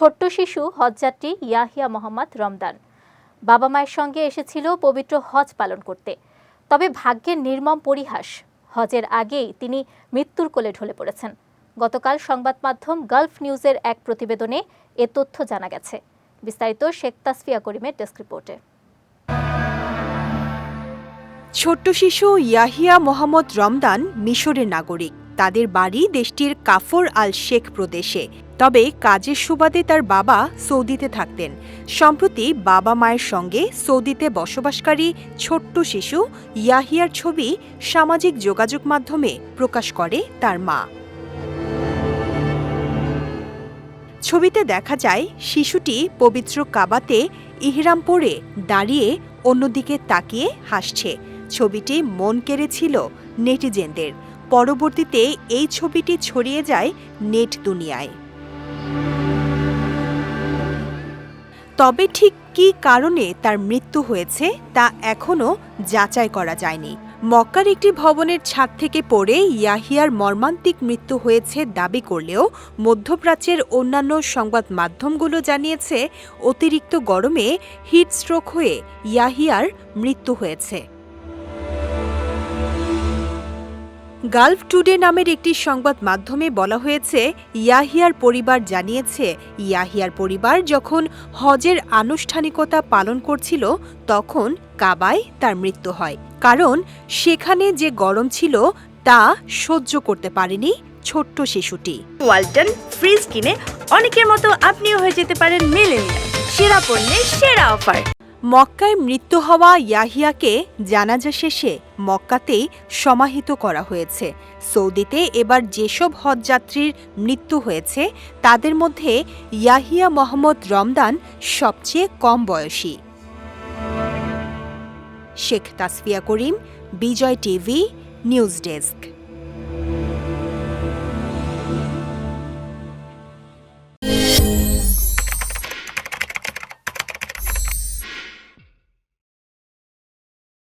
ছোট্ট শিশু হজযাত্রী ইয়াহিয়া মোহাম্মদ রমদান। বাবা মায়ের সঙ্গে এসেছিল পবিত্র হজ পালন করতে। তবে ভাগ্যের নির্মম পরিহাস, হজের আগেই তিনি মৃত্যুর কোলে ঢলে পড়েছেন। গতকাল সংবাদ মাধ্যম গালফ নিউজের এক প্রতিবেদনে এ তথ্য জানা গেছে। বিস্তারিত শেখ তাসফিয়া করিমের ডেস্ক রিপোর্টে। ছোট্ট শিশু ইয়াহিয়া মোহাম্মদ রমদান মিশরের নাগরিক। তাদের বাড়ি দেশটির কাফর আল শেখ প্রদেশে। তবে কাজের সুবাদে তার বাবা সৌদিতে থাকতেন। সম্প্রতি বাবা মায়ের সঙ্গে সৌদিতে বসবাসকারী ছোট্ট শিশু ইয়াহিয়ার ছবি সামাজিক যোগাযোগ মাধ্যমে প্রকাশ করে তার মা। ছবিতে দেখা যায়, শিশুটি পবিত্র কাবাতে ইহরাম পরে দাঁড়িয়ে অন্যদিকে তাকিয়ে হাসছে। ছবিটি মন কেড়েছিল নেটিজেনদের। পরবর্তীতে এই ছবিটি ছড়িয়ে যায় নেট দুনিয়ায়। তবে ঠিক কী কারণে তার মৃত্যু হয়েছে তা এখনও যাচাই করা যায়নি। মক্কার একটি ভবনের ছাদ থেকে পড়ে ইয়াহিয়ার মর্মান্তিক মৃত্যু হয়েছে দাবি করলেও মধ্যপ্রাচ্যের অন্যান্য সংবাদ মাধ্যমগুলো জানিয়েছে, অতিরিক্ত গরমে হিটস্ট্রোক হয়ে ইয়াহিয়ার মৃত্যু হয়েছে। গালফ টুডে নামের একটি সংবাদ মাধ্যমে বলা হয়েছে, ইয়াহিয়ার পরিবার জানিয়েছে, ইয়াহিয়ার পরিবার যখন হজের আনুষ্ঠানিকতা পালন করছিল, তখন কাবায় তার মৃত্যু হয়। কারণ সেখানে যে গরম ছিল, তা সহ্য করতে পারেনি ছোট্ট শিশুটি। ওয়ালটন ফ্রিজ কিনে অনেকের মতো আপনিও হয়ে যেতে পারেন মেলেনিয়া সেরা পণ্যের সেরা অফার। মক্কায় মৃত্যু হওয়া ইয়াহিয়াকে জানাজা শেষে মক্কাতেই সমাহিত করা হয়েছে। সৌদিতে এবার যেসব হজযাত্রীর মৃত্যু হয়েছে, তাদের মধ্যে ইয়াহিয়া মোহাম্মদ রমদান সবচেয়ে কম বয়সী। Sheikh Tasfia Karim, Bijoy TV, news desk.